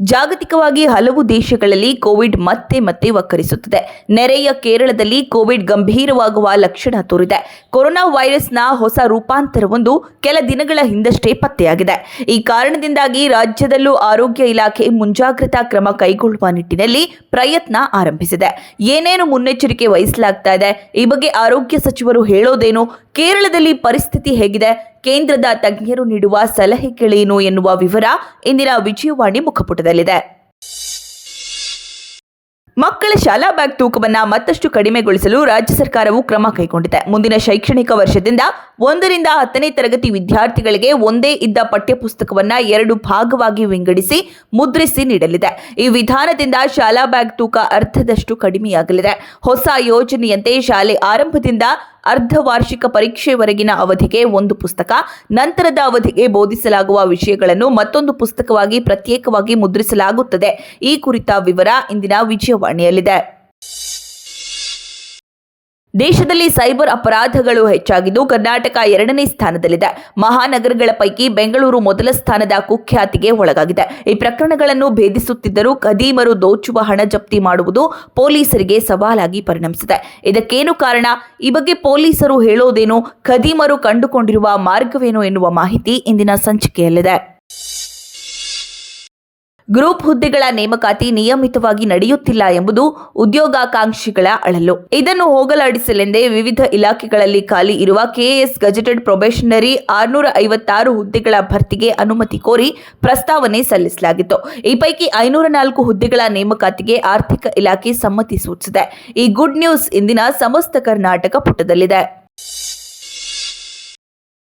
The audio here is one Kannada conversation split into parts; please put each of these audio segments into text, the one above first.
ಜಾಗತಿಕವಾಗಿ ಹಲವು ದೇಶಗಳಲ್ಲಿ ಕೋವಿಡ್ ಮತ್ತೆ ಮತ್ತೆ ವಕ್ಕರಿಸುತ್ತದೆ. ನೆರೆಯ ಕೇರಳದಲ್ಲಿ ಕೋವಿಡ್ ಗಂಭೀರವಾಗುವ ಲಕ್ಷಣ ತೋರಿದೆ. ಕೊರೋನಾ ವೈರಸ್ನ ಹೊಸ ರೂಪಾಂತರವೊಂದು ಕೆಲ ದಿನಗಳ ಹಿಂದಷ್ಟೇ ಪತ್ತೆಯಾಗಿದೆ. ಈ ಕಾರಣದಿಂದಾಗಿ ರಾಜ್ಯದಲ್ಲೂ ಆರೋಗ್ಯ ಇಲಾಖೆ ಮುಂಜಾಗ್ರತಾ ಕ್ರಮ ಕೈಗೊಳ್ಳುವ ನಿಟ್ಟಿನಲ್ಲಿ ಪ್ರಯತ್ನ ಆರಂಭಿಸಿದೆ. ಏನೇನು ಮುನ್ನೆಚ್ಚರಿಕೆ ವಹಿಸಲಾಗ್ತಾ ಇದೆ, ಈ ಬಗ್ಗೆ ಆರೋಗ್ಯ ಸಚಿವರು ಹೇಳೋದೇನು ಕೇರಳದಲ್ಲಿ ಪರಿಸ್ಥಿತಿ ಹೇಗಿದೆ? ಕೇಂದ್ರದ ತಜ್ಞರು ನೀಡುವ ಸಲಹೆಗಳೇನು ಎನ್ನುವ ವಿವರ ಇಂದಿನ ವಿಜಯವಾಣಿ ಮುಖಪುಟದಲ್ಲಿದೆ. ಮಕ್ಕಳ ಶಾಲಾ ಬ್ಯಾಗ್ ತೂಕವನ್ನು ಮತ್ತಷ್ಟು ಕಡಿಮೆಗೊಳಿಸಲು ರಾಜ್ಯ ಸರ್ಕಾರವು ಕ್ರಮ ಕೈಗೊಂಡಿದೆ. ಮುಂದಿನ ಶೈಕ್ಷಣಿಕ ವರ್ಷದಿಂದ ಒಂದರಿಂದ ಹತ್ತನೇ ತರಗತಿ ವಿದ್ಯಾರ್ಥಿಗಳಿಗೆ ಒಂದೇ ಇದ್ದ ಪಠ್ಯಪುಸ್ತಕವನ್ನ ಎರಡು ಭಾಗವಾಗಿ ವಿಂಗಡಿಸಿ ಮುದ್ರಿಸಿ ನೀಡಲಿದೆ. ಈ ವಿಧಾನದಿಂದ ಶಾಲಾ ಬ್ಯಾಗ್ ತೂಕ ಅರ್ಧದಷ್ಟು ಕಡಿಮೆಯಾಗಲಿದೆ. ಹೊಸ ಯೋಜನೆಯಂತೆ ಶಾಲೆ ಆರಂಭದಿಂದ ಅರ್ಧ ವಾರ್ಷಿಕ ಪರೀಕ್ಷೆವರೆಗಿನ ಅವಧಿಗೆ ಒಂದು ಪುಸ್ತಕ, ನಂತರದ ಅವಧಿಗೆ ಬೋಧಿಸಲಾಗುವ ವಿಷಯಗಳನ್ನು ಮತ್ತೊಂದು ಪುಸ್ತಕವಾಗಿ ಪ್ರತ್ಯೇಕವಾಗಿ ಮುದ್ರಿಸಲಾಗುತ್ತದೆ. ಈ ಕುರಿತ ವಿವರ ಇಂದಿನ ವಿಜಯವಾಣಿಯಲ್ಲಿದೆ. ದೇಶದಲ್ಲಿ ಸೈಬರ್ ಅಪರಾಧಗಳು ಹೆಚ್ಚಾಗಿದ್ದು ಕರ್ನಾಟಕ ಎರಡನೇ ಸ್ಥಾನದಲ್ಲಿದೆ. ಮಹಾನಗರಗಳ ಪೈಕಿ ಬೆಂಗಳೂರು ಮೊದಲ ಸ್ಥಾನದ ಕುಖ್ಯಾತಿಗೆ ಒಳಗಾಗಿದೆ. ಈ ಪ್ರಕರಣಗಳನ್ನು ಭೇದಿಸುತ್ತಿದ್ದರೂ ಖದೀಮರು ದೋಚುವ ಹಣ ಜಪ್ತಿ ಮಾಡುವುದು ಪೊಲೀಸರಿಗೆ ಸವಾಲಾಗಿ ಪರಿಣಮಿಸಿದೆ. ಇದಕ್ಕೇನು ಕಾರಣ? ಈ ಬಗ್ಗೆ ಪೊಲೀಸರು ಹೇಳೋದೇನು? ಖದೀಮರು ಕಂಡುಕೊಂಡಿರುವ ಮಾರ್ಗವೇನು ಎನ್ನುವ ಮಾಹಿತಿ ಇಂದಿನ ಸಂಚಿಕೆಯಲ್ಲಿದೆ. ಗ್ರೂಪ್ ಹುದ್ದೆಗಳ ನೇಮಕಾತಿ ನಿಯಮಿತವಾಗಿ ನಡೆಯುತ್ತಿಲ್ಲ ಎಂಬುದು ಉದ್ಯೋಗಾಕಾಂಕ್ಷಿಗಳ ಅಳಲು. ಇದನ್ನು ಹೋಗಲಾಡಿಸಲೆಂದೇ ವಿವಿಧ ಇಲಾಖೆಗಳಲ್ಲಿ ಖಾಲಿ ಇರುವ ಕೆಎಎಸ್ ಗಜೆಟೆಡ್ ಪ್ರೊಬೇಷನರಿ ಆರ್ನೂರ ಐವತ್ತಾರು ಹುದ್ದೆಗಳ ಭರ್ತಿಗೆ ಅನುಮತಿ ಕೋರಿ ಪ್ರಸ್ತಾವನೆ ಸಲ್ಲಿಸಲಾಗಿತ್ತು. ಈ ಪೈಕಿ ಐನೂರ ನಾಲ್ಕು ಹುದ್ದೆಗಳ ನೇಮಕಾತಿಗೆ ಆರ್ಥಿಕ ಇಲಾಖೆ ಸಮ್ಮತಿ ಸೂಚಿಸಿದೆ. ಈ ಗುಡ್ ನ್ಯೂಸ್ ಇಂದಿನ ಸಮಸ್ತ ಕರ್ನಾಟಕ ಪುಟದಲ್ಲಿದೆ.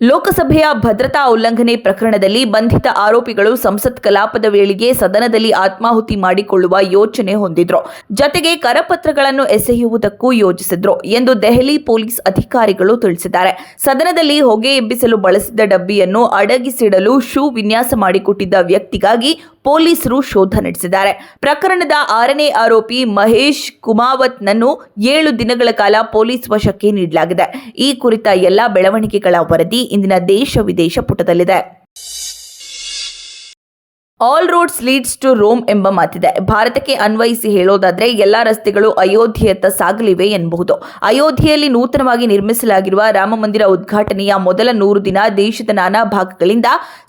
ಲೋಕಸಭೆಯ ಭದ್ರತಾ ಉಲ್ಲಂಘನೆ ಪ್ರಕರಣದಲ್ಲಿ ಬಂಧಿತ ಆರೋಪಿಗಳು ಸಂಸತ್ ಕಲಾಪದ ವೇಳೆಗೆ ಸದನದಲ್ಲಿ ಆತ್ಮಾಹುತಿ ಮಾಡಿಕೊಳ್ಳುವ ಯೋಚನೆ ಹೊಂದಿದ್ರು. ಜತೆಗೆ ಕರಪತ್ರಗಳನ್ನು ಎಸೆಯುವುದಕ್ಕೂ ಯೋಜಿಸಿದ್ರು ಎಂದು ದೆಹಲಿ ಪೊಲೀಸ್ ಅಧಿಕಾರಿಗಳು ತಿಳಿಸಿದ್ದಾರೆ. ಸದನದಲ್ಲಿ ಹೊಗೆ ಎಬ್ಬಿಸಲು ಬಳಸಿದ್ದ ಡಬ್ಬಿಯನ್ನು ಅಡಗಿಸಿಡಲು ಶೂ ವಿನ್ಯಾಸ ಮಾಡಿಕೊಟ್ಟಿದ್ದ ವ್ಯಕ್ತಿಗಾಗಿ ಪೊಲೀಸರು ಶೋಧ ನಡೆಸಿದ್ದಾರೆ. ಪ್ರಕರಣದ ಆರನೇ ಆರೋಪಿ ಮಹೇಶ್ ಕುಮಾವತ್ನನ್ನು ಏಳು ದಿನಗಳ ಕಾಲ ಪೊಲೀಸ್ ವಶಕ್ಕೆ ನೀಡಲಾಗಿದೆ. ಈ ಕುರಿತ ಎಲ್ಲಾ ಬೆಳವಣಿಗೆಗಳ ವರದಿ ಇಂದಿನ ದೇಶ ವಿದೇಶ ಪುಟದಲ್ಲಿದೆ. All roads leads to Rome ಎಂಬ ಮಾತಿದೆ. ಭಾರತಕ್ಕೆ ಅನ್ವಯಿಸಿ ಹೇಳೋದಾದ್ರೆ ಎಲ್ಲಾ ರಸ್ತೆಗಳು ಅಯೋಧ್ಯೆಯತ್ತ ಸಾಗಲಿವೆ ಎನ್ನಬಹುದು ಅಯೋಧ್ಯೆಯಲ್ಲಿ ನೂತನವಾಗಿ ನಿರ್ಮಿಸಲಾಗಿರುವ ರಾಮ ಮಂದಿರ ಉದ್ಘಾಟನೆಯ ಮೊದಲ ನೂರು ದಿನ ದೇಶದ ನಾನಾ ಭಾಗಗಳಿಂದ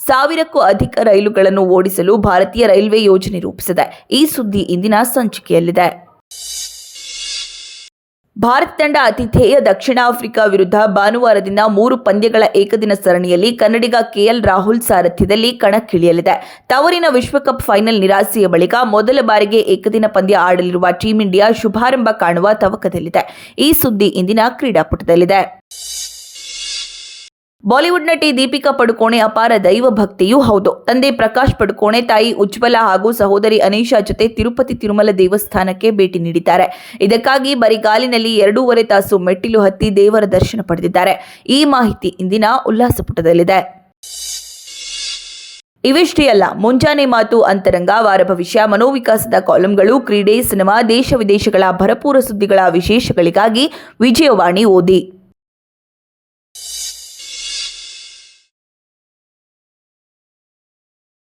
ಸಾವಿರಕ್ಕೂ ಅಧಿಕ ರೈಲುಗಳನ್ನು ಓಡಿಸಲು ಭಾರತೀಯ ರೈಲ್ವೆ ಯೋಜನೆ ರೂಪಿಸಿದೆ. ಈ ಸುದ್ದಿ ಇಂದಿನ ಸಂಚಿಕೆಯಲ್ಲಿದೆ. ಭಾರತ ತಂಡ ಆತಿಥೇಯ ದಕ್ಷಿಣ ಆಫ್ರಿಕಾ ವಿರುದ್ಧ ಭಾನುವಾರದಿಂದ ಮೂರು ಪಂದ್ಯಗಳ ಏಕದಿನ ಸರಣಿಯಲ್ಲಿ ಕನ್ನಡಿಗ ಕೆಎಲ್ ರಾಹುಲ್ ಸಾರಥ್ಯದಲ್ಲಿ ಕಣಕ್ಕಿಳಿಯಲಿದೆ. ತವರಿನ ವಿಶ್ವಕಪ್ ಫೈನಲ್ ನಿರಾಸೆಯ ಬಳಿಕ ಮೊದಲ ಬಾರಿಗೆ ಏಕದಿನ ಪಂದ್ಯ ಆಡಲಿರುವ ಟೀಂ ಇಂಡಿಯಾ ಶುಭಾರಂಭ ಕಾಣುವ ತವಕದಲ್ಲಿದೆ. ಈ ಸುದ್ದಿ ಇಂದಿನ ಕ್ರೀಡಾಪಟುದಲ್ಲಿದೆ. ಬಾಲಿವುಡ್ ನಟಿ ದೀಪಿಕಾ ಪಡುಕೋಣೆ ಅಪಾರ ದೈವ ಭಕ್ತಿಯೂ ಹೌದು. ತಂದೆ ಪ್ರಕಾಶ್ ಪಡುಕೋಣೆ, ತಾಯಿ ಉಜ್ವಲ ಹಾಗೂ ಸಹೋದರಿ ಅನೀಶಾ ಜೊತೆ ತಿರುಪತಿ ತಿರುಮಲ ದೇವಸ್ಥಾನಕ್ಕೆ ಭೇಟಿ ನೀಡಿದ್ದಾರೆ. ಇದಕ್ಕಾಗಿ ಬರಿಗಾಲಿನಲ್ಲಿ ಎರಡೂವರೆ ತಾಸು ಮೆಟ್ಟಿಲು ಹತ್ತಿ ದೇವರ ದರ್ಶನ ಪಡೆದಿದ್ದಾರೆ. ಈ ಮಾಹಿತಿ ಇಂದಿನ ಉಲ್ಲಾಸ ಪುಟದಲ್ಲಿದೆ ಇವಿಷ್ಟೇ ಅಲ್ಲ, ಮುಂಜಾನೆ ಮಾತು, ಅಂತರಂಗ, ವಾರ ಭವಿಷ್ಯ, ಮನೋವಿಕಾಸದ ಕಾಲಂಗಳು, ಕ್ರೀಡೆ, ಸಿನಿಮಾ, ದೇಶ ವಿದೇಶಗಳ ಭರಪೂರ ಸುದ್ದಿಗಳ ವಿಶೇಷಗಳಿಗಾಗಿ ವಿಜಯವಾಣಿ ಓದಿ.